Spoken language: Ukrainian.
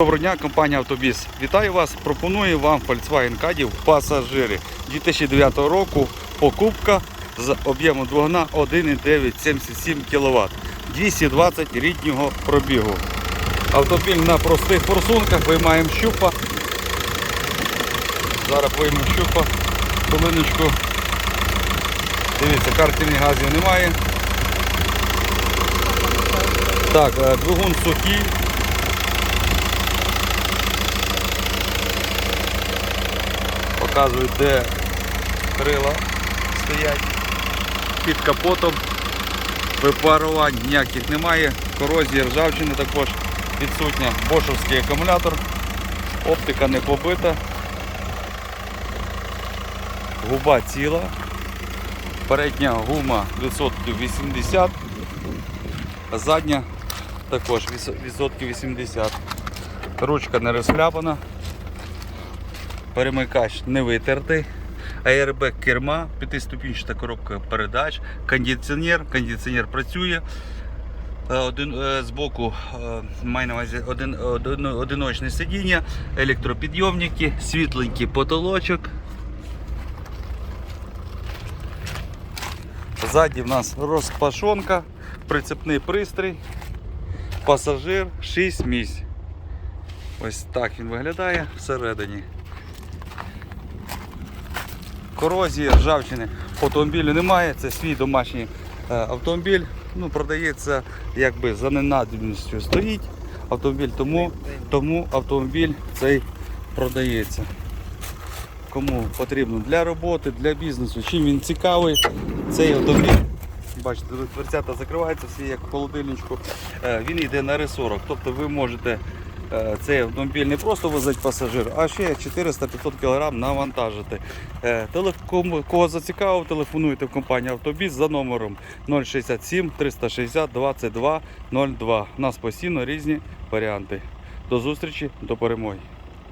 Доброго дня, компанія Автобіс. Вітаю вас. Пропоную вам Volkswagen Caddy пасажири 2009 року. Покупка з об'ємом двигуна 1,977 кВт. 220 ріднього пробігу. Автомобіль на простих форсунках. Виймаємо щупа. Зараз виймемо щупа. Хвилиночку. Дивіться, картельних газів немає. Так, е, двигун сухий. Показують, де крила стоять під капотом. Випарувань ніяких немає. Корозії ржавчини також відсутня. Бошовський акумулятор. Оптика не побита. Губа ціла. Передня гума відсотків 80, а задня також відсо- відсотків 80. Ручка не розхляпана. Перемикач не витертий. Аербек керма, п'ятиступінчата коробка передач, кондиціонер, кондиціонер працює. Е, Один, е, збоку е, маю на увазі один, один, одиночне сидіння, електропідйомники, світленький потолочок. Ззаді в нас розпашонка, прицепний пристрій, пасажир, 6 місць. Ось так він виглядає всередині. Корозії, ржавчини автомобілю немає, це свій домашній е, автомобіль. Ну, продається якби за ненадобністю стоїть автомобіль, тому, тому автомобіль цей продається. Кому потрібно для роботи, для бізнесу, чим він цікавий, цей автомобіль. Бачите, дверцята закриваються всі як в холодильничку. Е, Він йде на ресорок. Тобто ви можете цей автомобіль не просто возить пасажир, а ще 400-500 кг навантажити. Е, Кого зацікавив, телефонуйте в компанію Автобіс за номером 067 360 22 02. У нас постійно різні варіанти. До зустрічі, до перемоги.